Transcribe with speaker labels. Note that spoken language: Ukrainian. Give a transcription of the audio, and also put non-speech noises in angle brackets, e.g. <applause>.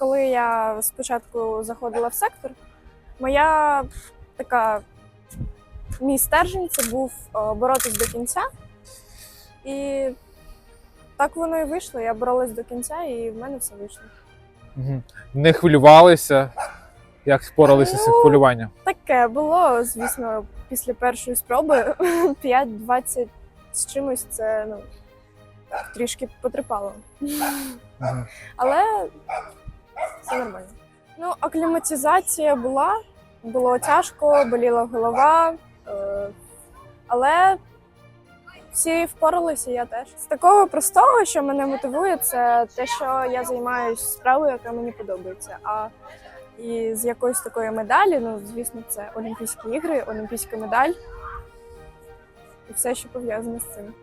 Speaker 1: коли я спочатку заходила в сектор, моя така мій стержень це був е, боротись до кінця. І так воно і вийшло. Я боролась до кінця, і в мене все вийшло.
Speaker 2: Не хвилювалися? Як споралися з
Speaker 1: Ну,
Speaker 2: хвилюванням?
Speaker 1: Таке було, звісно, після першої спроби <laughs> 5-20 з чимось це ну, трішки потріпало.
Speaker 2: Мгм.
Speaker 1: Але акліматизація була, було тяжко, боліла голова, е, але всі впоралися, я теж. З такого простого, що мене мотивує, це те, що я займаюся справою, яка мені подобається. А і з якоїсь такої медалі, ну, звісно, це Олімпійські ігри, олімпійська медаль і все, що пов'язане з цим.